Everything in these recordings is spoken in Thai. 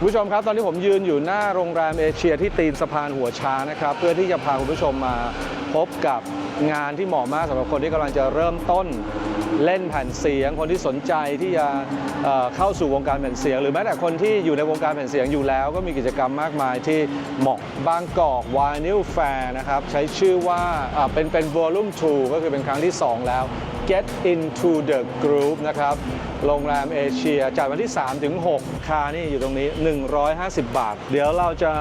คุณผู้ชมครับ ตอนนี้ผมยืนอยู่หน้าโรงแรมเอเชียที่ตีนสะพานหัวช้างนะครับ เพื่อที่จะพาคุณผู้ชมมาพบกับงานที่เหมาะมากสำหรับคนที่กำลังจะเริ่มต้นเล่นแผ่นเสียง คนที่สนใจที่จะเอ่อเข้าสู่วงการแผ่นเสียง หรือแม้แต่คนที่อยู่ในวงการแผ่นเสียงอยู่แล้ว ก็มีกิจกรรมมากมายที่เหมาะบางกอกวานิวแฟร์นะครับ ใช้ชื่อว่าอ่าเป็นเป็น volume 2ก็คือเป็นครั้งที่ 2 แล้ว Get into the group นะครับ โรงแรมเอเชียจ่ายวันที่ 3 ถึง 6 คานี่อยู่ตรงนี้ 150 บาท เดี๋ยวเราจะ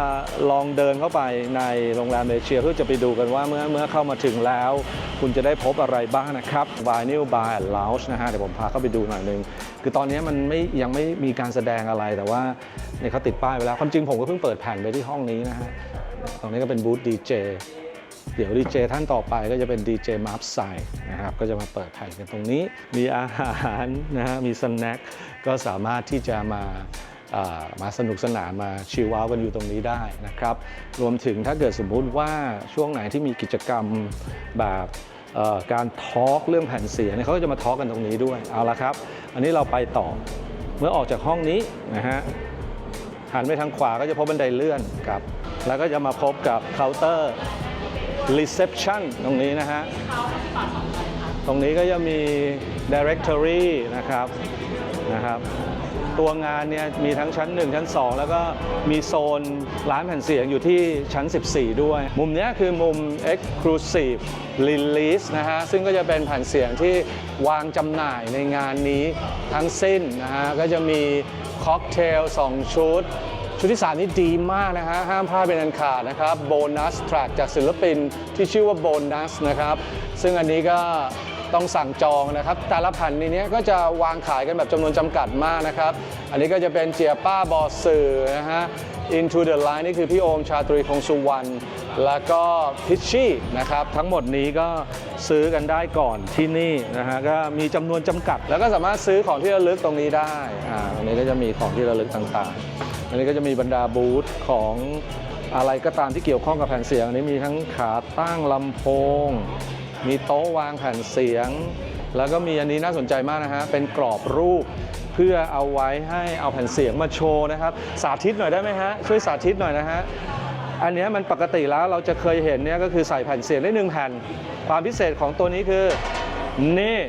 ลองเดินเข้าไปในโรงแรมเอเชีย เพื่อจะไปดูกันว่าเมื่อเมื่อเข้ามาถึงแล้ว คุณจะได้พบอะไรบ้างนะครับ Vinyl Bar and Lounge นะฮะ เดี๋ยวผมพาเข้าไปดูหน่อยนึง คือตอนนี้มันไม่ยังไม่มีการแสดงอะไรแต่ว่าเนี่ยเขาติดป้ายไว้แล้ว ความจริงผมก็เพิ่งเปิดแผ่นไปที่ห้องนี้นะฮะ ตรงนี้ก็เป็นบูธดีเจ เดี๋ยวดีเจท่านต่อไปก็จะเป็นดีเจมาร์ฟไซนะครับก็จะมาเปิดแผ่นกันตรงนี้ มีอาหารนะฮะมีสแน็คก็สามารถที่จะมาามาสนุกสนานมาชิลเอาท์กันอยู่ตรงนี้ได้นะครับ รวมถึงถ้าเกิดสมมุติว่าช่วงไหนที่มีกิจกรรมแบบการทอล์กเรื่องแผ่นเสียงเนี่ยเขาก็จะมาทอล์กกันตรงนี้ด้วยเอาละครับ อันนี้เราไปต่อเมื่อออกจากห้องนี้นะฮะหันไปทางขวาก็จะพบบันไดเลื่อนครับ แล้วก็จะมาพบกับเคาน์เตอร์ reception ตรงนี้นะฮะ ตรงนี้ก็จะมี directory นะครับนะครับ ตัวงานเนี่ยมีทั้งชั้น 1 ชั้น 2 แล้วก็มีโซนร้านแผ่นเสียงอยู่ที่ชั้น 14 ด้วย มุมเนี้ยคือมุม exclusive release นะฮะ ซึ่งก็จะเป็นแผ่นเสียงที่วางจำหน่ายในงานนี้ทั้งสิ้นนะฮะ ก็จะมีค็อกเทล2 ชุด ชุดที่ 3 นี่ดีมากนะฮะ ห้ามพลาดเป็นอันขาดนะครับโบนัสแทร็กจากศิลปินที่ชื่อว่าโบนัสนะครับ ซึ่งอันนี้ก็ต้องสั่งจองนะครับ แต่ละแผ่นในนี้ก็จะวางขายกันแบบจำนวนจำกัดมากนะครับ อันนี้ก็จะเป็นเจียป้าบอสื่อนะฮะ Into the Line นี่คือพี่โอมชาตรีคงสุวรรณ แล้วก็พิชชี่นะครับทั้งหมดนี้ก็ซื้อกันได้ก่อนที่นี่นะฮะก็มีจำนวนจำกัด แล้วก็สามารถซื้อของที่ระลึกตรงนี้ได้อ่าตรงนี้ก็จะมีของที่ระลึกต่างๆ อันนี้ก็จะมีบรรดาบูธของอะไรก็ตามที่เกี่ยวข้องกับแผ่นเสียงอันนี้มีทั้งขาตั้งลำโพง มีโต๊ะวางแผ่นเสียง แล้วก็มีอันนี้น่าสนใจมากนะฮะเป็นกรอบรูป เพื่อเอาไว้ให้เอาแผ่นเสียงมาโชว์นะครับ สาธิตหน่อยได้ไหมฮะช่วยสาธิตหน่อยนะฮะ อันนี้มันปกติแล้วเราจะเคยเห็นเนี่ยก็คือใส่แผ่นเสียงได้หนึ่งแผ่น ความพิเศษของตัวนี้คือ นี่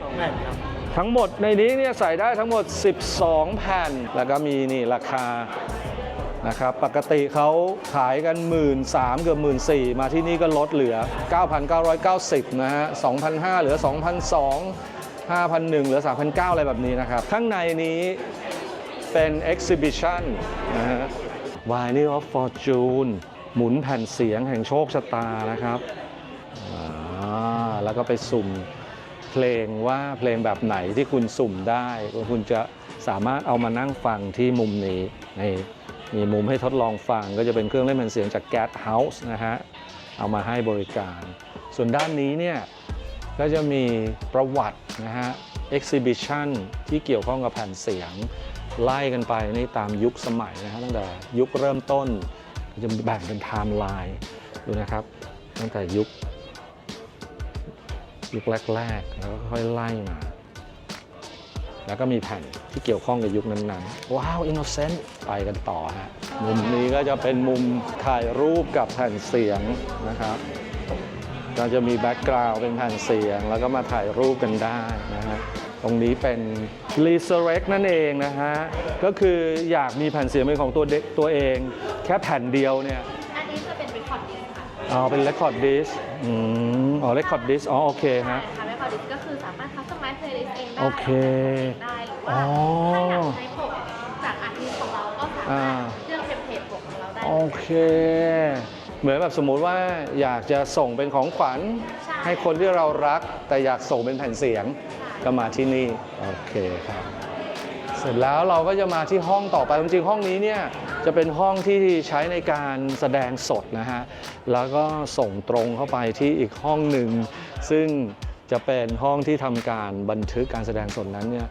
ทั้งหมดในนี้เนี่ยใส่ได้ทั้งหมด 12 แผ่น แล้วก็มีนี่ราคานะครับปกติเขาขายกัน 1 3ื่นเกือบหมื่นมาที่นี่ก็ลดเหลือ 9,990 นะฮะ 2,500 เหลือ 2,200 5,100เหลือ 3,900 อะไรแบบนี้นะครับ ข้างในนี้เป็น exhibition นะฮะ Vinyl of Fortune หมุนแผ่นเสียงแห่งโชคชะตานะครับแล้วก็ไปสุ่มเพลงว่าเพลงแบบไหนที่คุณสุ่มได้คุณจะสามารถเอามานั่งฟังที่มุมนี้ในมีมุมให้ทดลองฟังก็จะเป็นเครื่องเล่นแผ่นเสียงจาก Gat House นะฮะเอามาให้บริการ ส่วนด้านนี้เนี่ยก็จะมีประวัตินะฮะ exhibition ที่เกี่ยวข้องกับแผ่นเสียง ไล่กันไปนี่ตามยุคสมัยนะฮะตั้งแต่ยุคเริ่มต้น จะแบ่งเป็นไทม์ไลน์ดูนะครับ ตั้งแต่ยุค ยุคแรกๆ แล้วก็ค่อยไล่มา แล้วก็มีแผ่นที่เกี่ยวข้องกับยุคนั้นๆ ว้าวอินโนเซนต์ไปกันต่อฮะ มุมนี้ก็จะเป็นมุมถ่ายรูปกับแผ่นเสียงนะครับ ก็จะมีแบ็กกราวด์เป็นแผ่นเสียง แล้วก็มาถ่ายรูปกันได้นะฮะ ตรงนี้เป็น r e s u r r e c t นั่นเองนะฮะ ก็คืออยากมีแผ่นเสียงเป็นของตัวเด็กตัวเอง แค่แผ่นเดียวเนี่ย อันนี้จะเป็น record disc ค่ะอ๋อ เป็น record disc อืมอ๋อ record disc อ๋อ โอเคฮะ ใช่ค่ะ record disc ก็คือสามารถ customize playlist เองได้โอเคได้หรืออ๋ว่าอถ้าอยากใช้ปกจากอาร์ติสของเราก็สาอ่ามารถเลือกเทมเพลตปกของเราได้โอเค เหมือนแบบสมมุติว่าอยากจะส่งเป็นของขวัญ ใช่ให้คนที่เรารัก แต่อยากส่งเป็นแผ่นเสียงก็มาที่นี่ โอเคครับ เสร็จแล้วเราก็จะมาที่ห้องต่อไปจริงๆห้องนี้เนี่ยจะเป็นห้องที่ใช้ในการแสดงสดนะฮะ แล้วก็ส่งตรงเข้าไปที่อีกห้องหนึ่ง ซึ่งจะเป็นห้องที่ทำการบันทึกการแสดงสดนั้นเนี่ย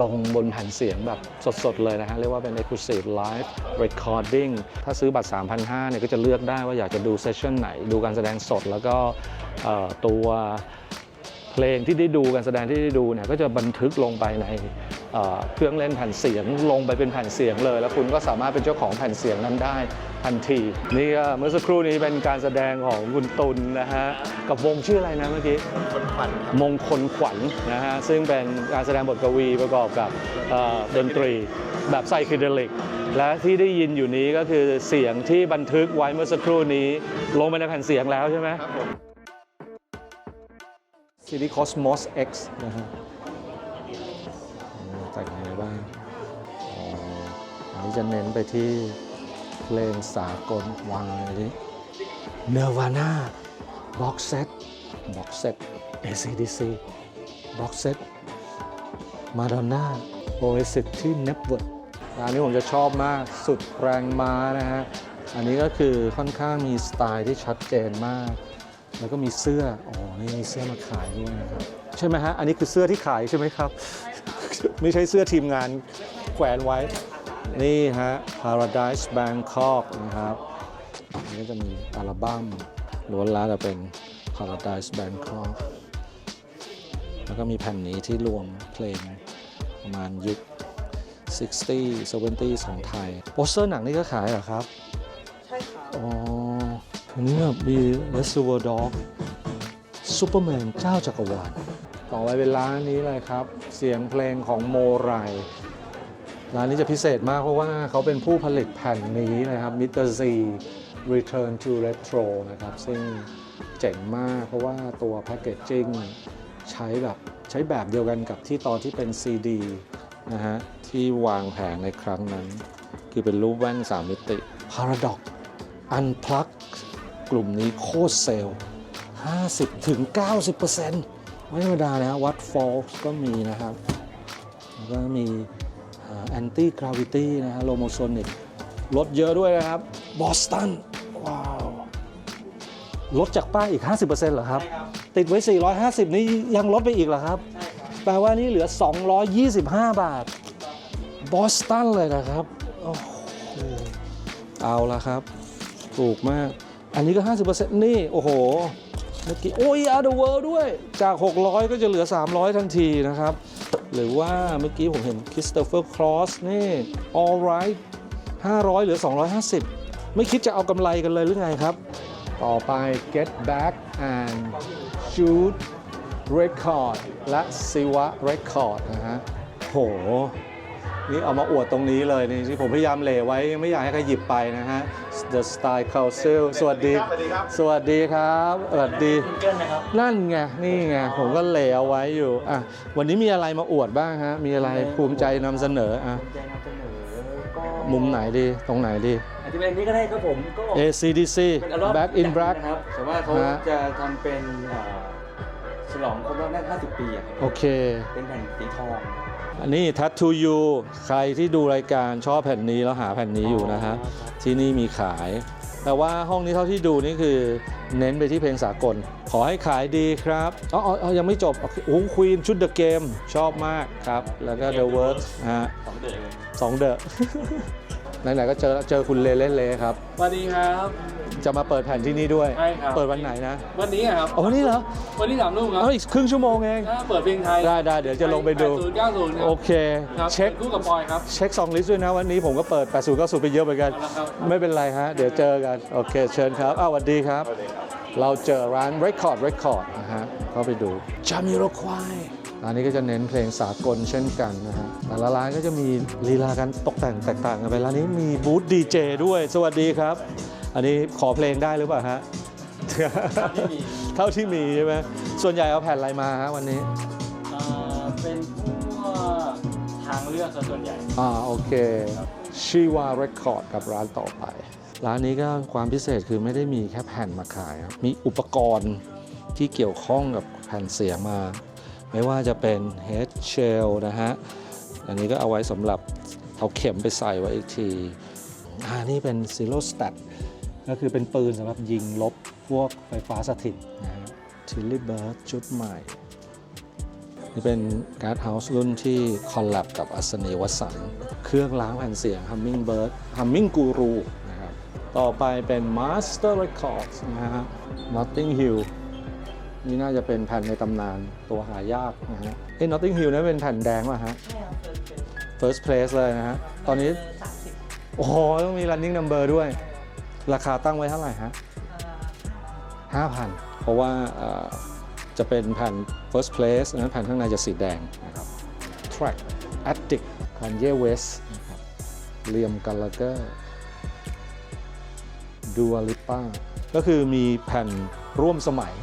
ลงบนแผ่นเสียงแบบสดๆ เลยนะฮะ เรียกว่าเป็น Exclusive Live Recording ถ้าซื้อบัตร 3,500เนี่ยก็จะเลือกได้ว่าอยากจะดูเซสชั่นไหน ดูการแสดงสดแล้วก็ตัวเพลงที่ได้ดูการแสดงที่ได้ดูเนี่ยก็จะบันทึกลงไปใน เอ่อเครื่องเล่นแผ่นเสียงลงไปเป็นแผ่นเสียงเลย แล้วคุณก็สามารถเป็นเจ้าของแผ่นเสียงนั้นได้ทันทีนี่ก็เมื่อสักครู่นี้เป็นการแสดงของคุณตุลนะฮะกับวงชื่ออะไรนะเมื่อกี้คนขวัญครับมงคลขวัญนะฮะซึ่งเป็นการแสดงบทกวีประกอบกับเอ่อดนตรีแบบไซคิเดลิกและที่ได้ยินอยู่นี้ก็คือเสียงที่บันทึกไว้เมื่อสักครู่นี้ ลงไปในแผ่นเสียงแล้วใช่ไหมครับผมซีรีส์ Cosmos X นะฮะ นี้จะเน้นไปที่เพลงสากลวางเลยดิ Nirvana Box Set Box Set ACDC Box Set Madonna Oasis ที่ Network ร้านนี้ผมจะชอบมากสุดแรงม้านะฮะ อันนี้ก็คือค่อนข้างมีสไตล์ที่ชัดเจนมาก แล้วก็มีเสื้อ อ๋อ นี่มีเสื้อมาขายด้วยนะครับ ใช่ไหมฮะ อันนี้คือเสื้อที่ขายใช่ไหมครับ ไม่ใช่เสื้อทีมงานแขวนไว้ นี่ฮะ Paradise Bangkok นะครับอันนี้ก็จะมีอัลบั้มล้วนแล้วแต่เป็น Paradise Bangkok แล้วก็มีแผ่นนี้ที่รวมเพลงประมาณยุค 60 70 ของไทย โปสเตอร์หนังนี่ก็ขายเหรอครับ ใช่ครับอ๋ออันนี้แบบมี Reservoir Dog ซูเปอร์แมนเจ้าจักรวาลต่อไปเป็นร้านนี้เลยครับ เสียงเพลงของโมไร ร้านนี้จะพิเศษมากเพราะว่าเขาเป็นผู้ผลิตแผ่นนี้นะครับ Mr. Z Return to Retro นะครับ ซึ่งเจ๋งมากเพราะว่าตัวแพ c เกจจิ้งใช้แบบใช้แบบเดียวกันกับที่ตอนที่เป็น CD นะฮะ ที่วางแผงในครั้งนั้น คือเป็นรูปแว่น3มิติ Paradox Unplug กลุ่มนี้โคตรเซลล์50ถึง90%ไม่ธรรมดานะฮะวัดฟอลส์ก็มีนะครับ แล้วก็มี แอนตี้กราวิตี้นะฮะโลโมโซนิกลดเยอะด้วยนะครับบอสตันว้าวลดจากป้ายอีก 50%เหรอครับ ติดไว้ 450 นี่ยังลดไปอีกเหรอครับ แปลว่านี่เหลือ 225 บาท บอสตันเลยนะครับ โอ้โห เอาละครับ ถูกมาก อันนี้ก็ 50%นี่ โอ้โห เมื่อกี้ โอ้ยอาร์เดเวิร์ด้วย จาก 600 ก็จะเหลือ 300 ทันทีนะครับ หรือว่าเมื่อกี้ผมเห็นคริสโตเฟอร์ครอสนี่ all right 500เหลือ 250 ไม่คิดจะเอากำไรกันเลยหรือไงครับ ต่อไป Get Back and Shoot Record และซิวะ Record นะฮะโห นี่เอามาอวดตรงนี้เลยนี่ที่ผมพยายามเหลไว้ไม่อยากให้ใครหยิบไปนะฮะ The Style Council สวัสดี สวัสดีครับ สวัสดีครับ สวัสดีเกิลนะครับ นั่นไง นี่ไง ผมก็เหลเอาไว้อยู่อะวันนี้มีอะไรมาอวดบ้างฮะ มีอะไรภูมิใจนำเสนออะใจนำเสนอก็มุมไหนดี ตรงไหนดี อาจจะเป็นอันนี้ก็ได้ครับผมก็ ACDC เป็นอัลบั้ม Back in Black นะครับแต่ว่าเขาฮะ จะทำเป็นเอ่อฉลองครบรอบได้50 ปีอะครับโอเค เป็นแผ่นสีทองอันนี้ Tattoo You ใครที่ดูรายการชอบแผ่นนี้แล้วหาแผ่นนี้อยู่นะฮะ ที่นี่มีขาย แต่ว่าห้องนี้เท่าที่ดูนี่คือเน้นไปที่เพลงสากล ขอให้ขายดีครับอ๋ออ๋ออ๋อยังไม่จบโอเคโอ้ควีนชุด The Game ชอบมากครับ แล้วก็ The Works ฮะสองเดือนเลยสองเดอะไหนๆก็เจอเจอคุณเลเล่นเลครับสวัสดีครับ จะมาเปิดแผ่นที่นี่ด้วย ใช่ครับ เปิดวันไหนนะวันนี้อะครับอ๋อวันนี้เหรอวันที่สามทุ่มครับเอาอีกครึ่งชั่วโมงเอง ถ้าเปิดเพลงไทยได้ได้เดี๋ยวจะลงไปดู80 90โอเคครับเช็ค คู่กับปอยครับ เช็คซองลิสต์ด้วยนะวันนี้ผมก็เปิด 80 90 ไปเยอะเหมือนกันเอาละครับ ไม่เป็นไรฮะ เดี๋ยวเจอกัน โอเค เชิญครับ อ้าวสวัสดีครับ เราเจอร้าน Record Record นะฮะเข้าไปดูจามิโรควาย ร้านนี้ก็จะเน้นเพลงสากลเช่นกันนะฮะแต่ละร้านก็จะมีลีลาการตกแต่งแตกต่างกันไปร้านนี้มีบูธดีเจด้วย สวัสดีครับ อันนี้ขอเพลงได้หรือเปล่าฮะเท่าที่มีใช่ไหมส่วนใหญ่เอาแผ่นอะไรมาฮะวันนี้เอ่อเป็นพวกทางเลือกซะส่วนใหญ่อ่าโอเคชีวาเรคคอร์ดกับร้านต่อไป ร้านนี้ก็ความพิเศษคือไม่ได้มีแค่แผ่นมาขายครับมีอุปกรณ์ที่เกี่ยวข้องกับแผ่นเสียงมา ไม่ว่าจะเป็น head shell นะฮะ อันนี้ก็เอาไว้สำหรับเอาเข็มไปใส่ไว้อีกทีอ่านี่เป็น zero stat ก็คือเป็นปืนสำหรับยิงลบพวกไฟฟ้าสถิตนะฮะ Tilly Bird ชุดใหม่ นี่เป็นการ์ดเฮาส์รุ่นที่คอลแลบกับอัศนีวสันเครื่องล้างแผ่นเสียง Hummingbird Humming Guru นะครับ ต่อไปเป็น Master Records นะฮะ Notting Hill นี่น่าจะเป็นแผ่นในตำนานตัวหายากนะฮะเอ้ Notting Hill นั้นเป็นแผ่นแดงป่ะฮะ First place เลยนะฮะ ตอนนี้ โอ้โห ต้องมี running number ด้วย ราคาตั้งไว้เท่าไหร่ฮะ5,000เพราะว่าจะเป็นแผ่น first place นะแผ่นข้างในจะสีแดงนะครับ track addict Kanye West นะครับเลียมกัลลาเกอร์ดูอาลิป้าก็คือมีแผ่นร่วมสมัย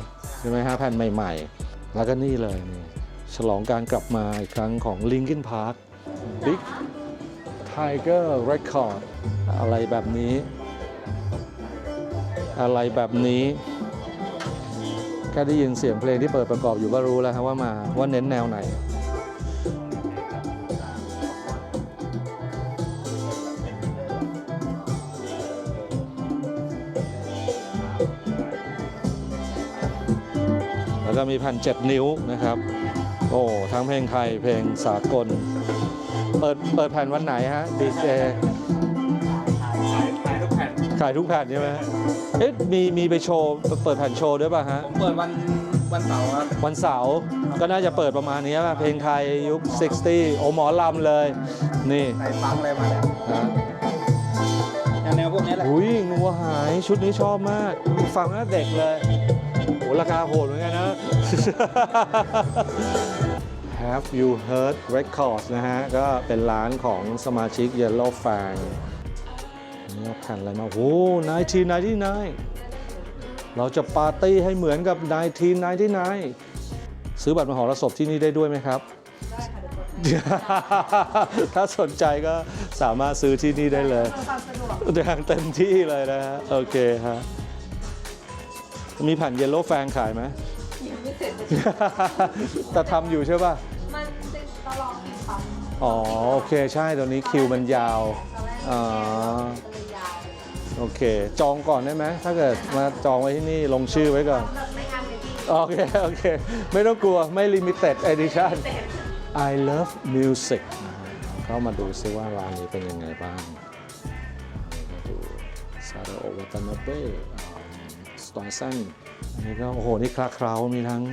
ช่ไหมฮะแผ่นใหม่ๆ แล้วก็นี่เลยนี่ฉลองการกลับมาอีกครั้งของ Linkin Park Big Tiger Record อะไรแบบนี้ อะไรแบบนี้ แค่ได้ยินเสียงเพลงที่เปิดประกอบอยู่ก็รู้แล้วครับว่ามาว่าเน้นแนวไหน ก็มีแผ่น 7 นิ้วนะครับ โอ้ทั้งเพลงไทยเพลงสากล เปิดเปิดแผ่นวันไหนฮะดีเจขายทุกแผ่นขายทุกแผ่นใช่ไหมฮะเอ๊ะมีมีไปโชว์เปิดแผ่นโชว์ด้วยป่ะฮะ ผมเปิดวันวันเสาร์ครับ วันเสาร์ก็น่าจะเปิดประมาณนี้ป่ะเพลงไทยยุค 60 โอหมอลำเลย นี่ใส่ฟังอะไรมาเนี่ยนะแนวพวกนี้แหละ อุ้ยงัวหายชุดนี้ชอบมาก ฟังแล้วเด็กเลยโห ราคาโหดเหมือนกันนะ Have you heard records นะฮะ ก็เป็นร้านของสมาชิก Yellow Fang นี่เอาแผ่นอะไรมาโอ้1999เราจะปาร์ตี้ให้เหมือนกับ1999ซื้อบัตรมหรสพที่นี่ได้ด้วยไหมครับถ้าสนใจก็สามารถซื้อที่นี่ได้เลยอย่างเต็มที่เลยนะฮะ โอเคฮะ มีแผ่นเยลโล่แฟงขายไหม ยังไม่เสร็จเลยแต่ทำอยู่ใช่ป่ะ มันจะตลองอีกปั๊มอ๋อ โอเคใช่ตอนนี้คิวมันยาว อ๋อเลยยาวโอเค จองก่อนได้ไหม ถ้าเกิดมาจองไว้ที่นี่ลงชื่อไว้ก่อน แบบไม่งานเลยดีโอเค โอเค ไม่ต้องกลัวไม่ limited edition I love music นะฮะเข้ามาดูซิว่าร้านนี้เป็นยังไงบ้างมาดูซาโรโอวัตานาเบะ สตอร์ซันอันนี้ก็โอ้โห นี่คลาเคล้ามีทั้ง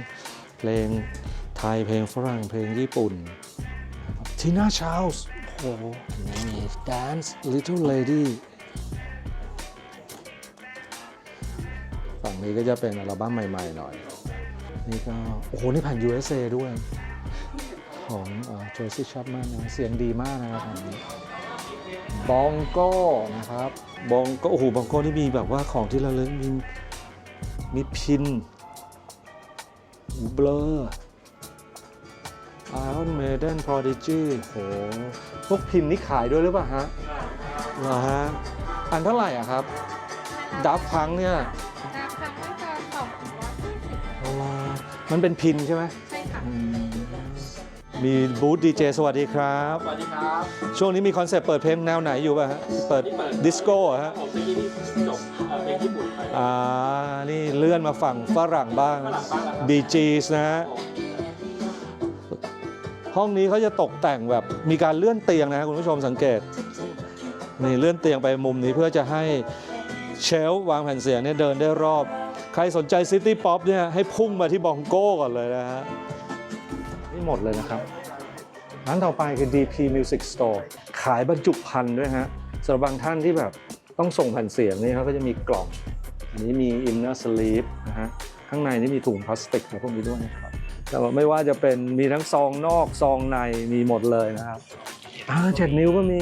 เพลงไทยเพลงฝรั่งเพลงญี่ปุ่นทีน่าชาลส์โอ้โหนี่ Dance Little Lady ฝั่งนี้ก็จะเป็นอัลบั้มใหม่ๆหน่อย นี่ก็ โอ้โห นี่แผ่น USA ด้วย ของโจซี่ชัปมานนะเสียงดีมากนะครับอันนี้บองโก้นะครับบองโก้โอ้โหบองโก้นี่มีแบบว่าของที่ระลึกมี มีพินเบลอ Iron Maiden Prodigy โห พวกพินนี่ขายด้วยหรือเปล่าฮะเหรอฮะ อันเท่าไหร่อะครับ ดับพังเนี่ยราคาก็จะสองร้อยห้าสิบเอาล่ะมันเป็นพินใช่ไหมใช่ค่ะอื มมีบูธดีเจสวัสดีครับ สวัสดีครับช่วงนี้มีคอนเซปต์เปิดเพลงแนวไหนอยู่ป่ะฮะเปิดดิสโก้เหรอฮะผมเมื่อกี้นี่จบเอ่อเพลงญี่ปุ่นไปอ่านี่เลื่อนมาฝั่งฝรั่งบ้างฝรั่งบ้างแล้วครับบีจีสนะฮะห้องนี้เขาจะตกแต่งแบบมีการเลื่อนเตียงนะฮะคุณผู้ชมสังเกตนี่เลื่อนเตียงไปมุมนี้เพื่อจะให้เชลฟ์วางแผ่นเสียงเนี่ยเดินได้รอบ ใครสนใจซิตี้ป๊อปเนี่ยให้พุ่งมาที่บองโก้ก่อนเลยนะฮะนี่หมดเลยนะครับ ร้านต่อไปคือ DP Music Store ขายบรรจุภัณฑ์ด้วยฮะสำหรับบางท่านที่แบบต้องส่งแผ่นเสียงนี่เขาก็จะมีกล่อง อันนี้มี inner sleeve นะฮะข้างในนี่มีถุงพลาสติกอะไรพวกนี้ด้วยนะครับแต่ว่าไม่ว่าจะเป็นมีทั้งซองนอกซองในมีหมดเลยนะครับอ่าเจ็ดนิ้วก็มี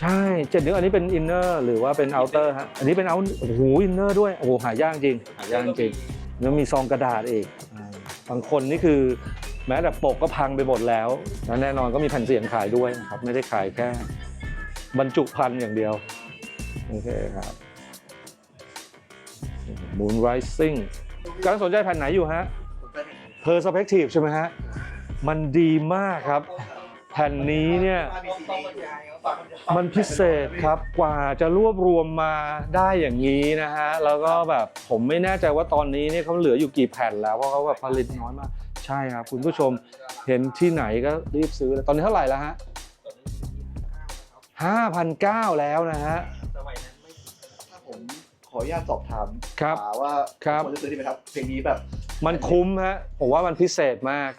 ใช่เจ็ดนิ้วอันนี้เป็นอินเนอร์หรือว่าเป็นเอาเตอร์ฮะอันนี้เป็นเอาโอ้โหอินเนอร์ด้วยโอ้โหหายากจริงหายากจริงแล้วมีซองกระดาษอีกอ่าบางคนนี่คือ แม้แต่ปกก็พังไปหมดแล้วแล้วแน่นอนก็มีแผ่นเสียงขายด้วยนะครับ ไม่ได้ขายแค่ บรรจุภัณฑ์อย่างเดียว โอเคครับ Moon Rising กำลังสนใจแผ่นไหนอยู่ฮะ Perspective ใช่ไหมฮะ มันดีมากครับ แผ่นนี้เนี่ยมันพิเศษครับกว่าจะรวบรวมมาได้อย่างนี้นะฮะ แล้วก็แบบผมไม่แน่ใจว่าตอนนี้เนี่ยเขาเหลืออยู่กี่แผ่นแล้วเพราะเขาแบบผลิตน้อยมาก ใช่ครับ คุณผู้ชมเห็นที่ไหนก็รีบซื้อเลยตอนนี้เท่าไหร่แล้วฮะห้าพันเก้าแล้วนะฮะ ถ้าผมขออนุญาตสอบถามครับอ่าว่าครับคนรู้สึกที่ไหมครับเพลงนี้แบบมันคุ้มฮะ ผมว่ามันพิเศษมาก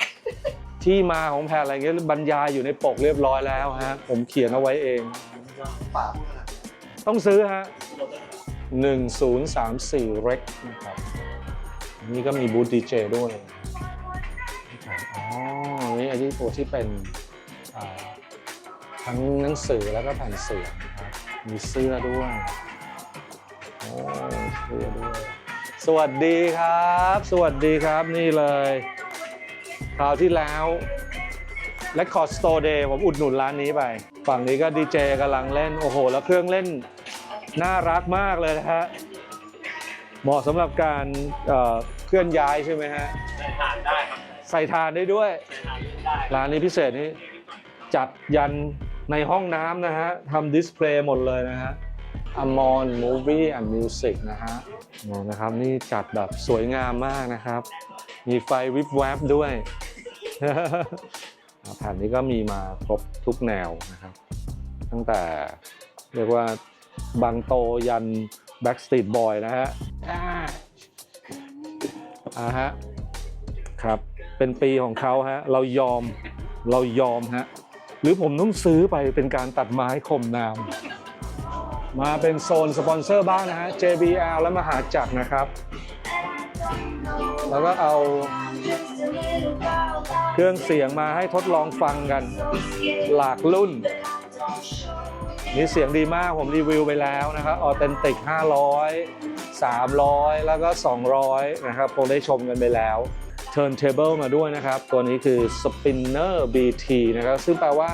ที่มาของแผ่นอะไรเงี้ยบรรยายอยู่ในปกเรียบร้อยแล้วฮะ ผมเขียนเอาไว้เองป่าต้องซื้อฮะ 1034 Rec นะครับ นี่ก็มีบูธดีเจด้วยนะครับ อ๋อนี่ไอ้ที่ตัวที่เป็นทั้งหนังสือแล้วก็แผ่นเสียงนะครับ มีเสื้อด้วยโอ้เสื้อด้วย สวัสดีครับ สวัสดีครับนี่เลยคราวที่แล้ว Record Store Day ผมอุดหนุนร้านนี้ไป ฝั่งนี้ก็ดีเจกำลังเล่น โอ้โห แล้วเครื่องเล่นน่ารักมากเลยนะฮะ เหมาะสำหรับการเอ่อเคลื่อนย้ายใช่ไหมฮะทานได้ ใส่ทานได้ด้วยทานได้ร้านนี้พิเศษนี้จัดยันในห้องน้ำนะฮะทำดิสเพลย์หมดเลยนะฮะ Amon Movie and Music นะฮะนี่นะครับนี่จัดแบบสวยงามมากนะครับ มีไฟวิบแวบด้วยแผ่นนี้ก็มีมาครบทุกแนวนะครับ ตั้งแต่เรียกว่าบางโตยัน Backstreet Boy นะฮะอ่าอ่าฮะครับ เป็นปีของเขาฮะเรายอมเรายอมฮะหรือผมต้องซื้อไปเป็นการตัดไม้ข่มนามมาเป็นโซนสปอนเซอร์บ้างนะฮะ JBL และมหาจักรนะครับ แล้วก็เอาเครื่องเสียงมาให้ทดลองฟังกัน หลากรุ่นนี่เสียงดีมากผมรีวิวไปแล้วนะครับออเทนติก 500 300 แล้วก็ 200 นะครับคงได้ชมกันไปแล้ว Turntable มาด้วยนะครับ ตัวนี้คือ Spinner BT นะครับ ซึ่งแปลว่า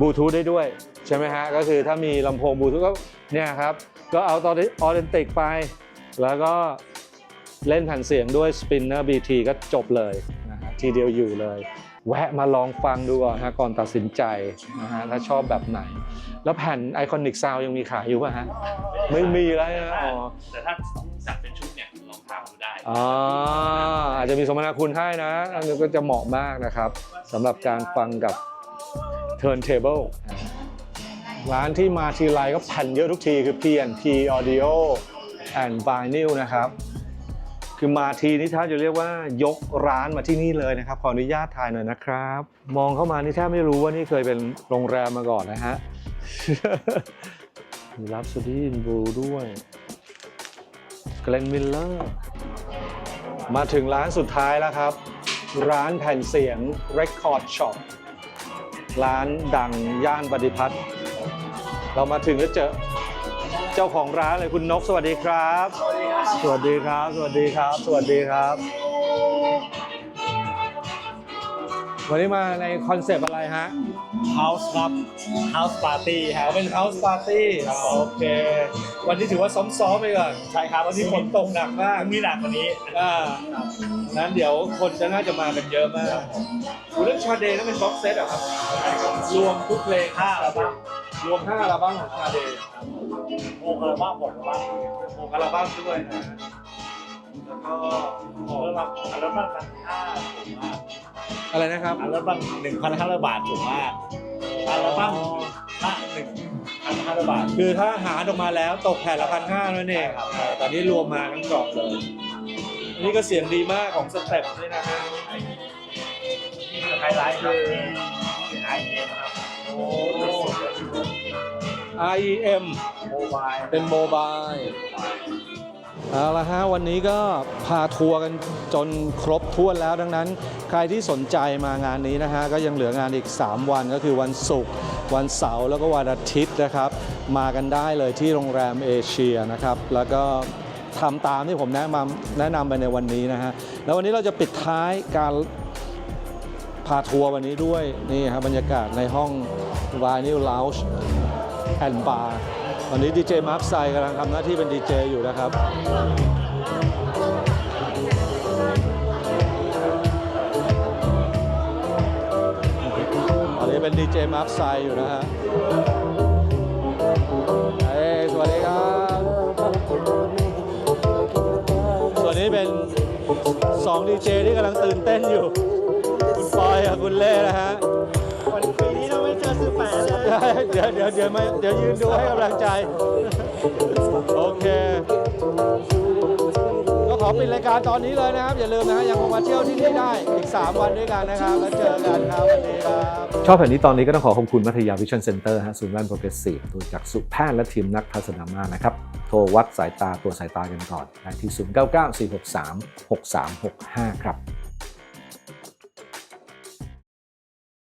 บลูทูธได้ด้วย ใช่ไหมฮะ ก็คือถ้ามีลำโพงบลูทูธก็เนี่ยครับ ก็เอาตอนออเทนติกไป แล้วก็เล่นแผ่นเสียงด้วย Spinner BT ก็จบเลยนะฮะทีเดียวอยู่เลยแวะมาลองฟังดูก่อนฮะก่อนตัดสินใจนะฮะถ้าชอบแบบไหน แล้วแผ่น Iconic Sound ยังมีขายอยู่ป่ะฮะ ไม่มีแล้วนะอ๋อแต่ถ้าสั่งเป็นชุดเนี่ย ลองดูได้อ๋ออาจจะมีสมนาคุณให้นะอันนี้ก็จะเหมาะมากนะครับสำหรับการฟังกับ Turntable ร้านที่มาทีไรก็แผ่นเยอะทุกทีคือ P&P Audio and Vinyl นะครับ คือมาทีนี่ถ้าจะเรียกว่ายกร้านมาที่นี่เลยนะครับ ขออนุญาตถ่ายหน่อยนะครับ มองเข้ามานี่แทบไม่รู้ว่านี่เคยเป็นโรงแรมมาก่อนนะฮะมีรับซูดี้บลูด้วย เกลนมิลเลอร์มาถึงร้านสุดท้ายแล้วครับ ร้านแผ่นเสียง Record Shop ร้านดังย่านปฏิพัฒน์เรามาถึงก็เจอเจ้าของร้านเลยคุณนกสวัสดีครับ สวัสดีครับ สวัสดีครับ สวัสดีครับ วันนี้มาในคอนเซปต์อะไรฮะ House ครับ House Party ครัเอาบเป็น House Party โอเค วันนี้ถือว่าซ้อมๆไปก่อนใช่ครับวันนี้ฝนตกหนักมากมีหนักกว่านี้อ่านั้นเดี๋ยวคนจะน่าจะมากันเยอะมากอูเรื่องชาเดย์นั่นเป็นบ็อกเซตอะครับรวมทุกเพลงห้าอัลบั้มรวม5อัลบั้มของชาเดย์หกอัลบั้มหกอัลบั้มหกอัลบั้มด้วยนะแล้วก็อัลบั้มอัลบั้มพันห้าถูกมากอะไรนะครับอัลบั้มหนึ่งพันห้าร้อยบาทถูกมากอัลบั้มละหนึ่ง พันห้าร้อยบาท คือถ้าหารออกมาแล้วตกแผ่นละพันห้านั่นเองครับ ตอนนี้รวมมาทั้งกรอบเลย อันนี้ก็เสียงดีมากของสเต็ปนี่นะฮะนี่คือไฮไลท์คือไอเอ็มครับ IEM โมบายเป็นโมบาย เอาละฮะวันนี้ก็พาทัวร์กันจนครบถ้วนแล้วดังนั้น ใครที่สนใจมางานนี้นะฮะก็ยังเหลืองานอีก 3 วันก็คือวันศุกร์วันเสาร์แล้วก็วันอาทิตย์นะครับ มากันได้เลยที่โรงแรมเอเชียนะครับ แล้วก็ทำตามที่ผมแนะนำแนะนำไปในวันนี้นะฮะแล้ววันนี้เราจะปิดท้ายการพาทัวร์วันนี้ด้วยนี่ครับบรรยากาศในห้อง Vinyl Lounge and Bar ตอนนี้ดีเจมาร์คไซกำลังทำหน้าที่เป็นดีเจอยู่นะครับตอนนี้เป็นดีเจมาร์คไซอยู่นะฮะเฮ้สวัสดีครับส่วนนี้เป็น2ดีเจที่กำลังตื่นเต้นอยู่ คุณปอยกับคุณเล่นะฮะ วันปีนี้เราไม่เจอซื้อแปะเลยเดี๋ยวเดี๋ยวเดี๋ยวมาเดี๋ยวยืนดูให้กำลังใจ โอเค ก็ขอปิดรายการตอนนี้เลยนะครับ อย่าลืมนะฮะยังคงมาเที่ยวที่นี่ได้อีก 3 วันด้วยกันนะครับ แล้วเจอกันครับวันนี้ครับ ชอบแผ่นนี้ตอนนี้ก็ต้องขอขอบคุณมัธยาวิชั่นเซ็นเตอร์ฮะศูนย์แว่นโปรเกรสซีฟโดยจากสุแพทย์และทีมนักทัศนามานะครับ โทรวัดสายตาตัวจสายตากันก่อนได้ที่ 0994636365 ครับ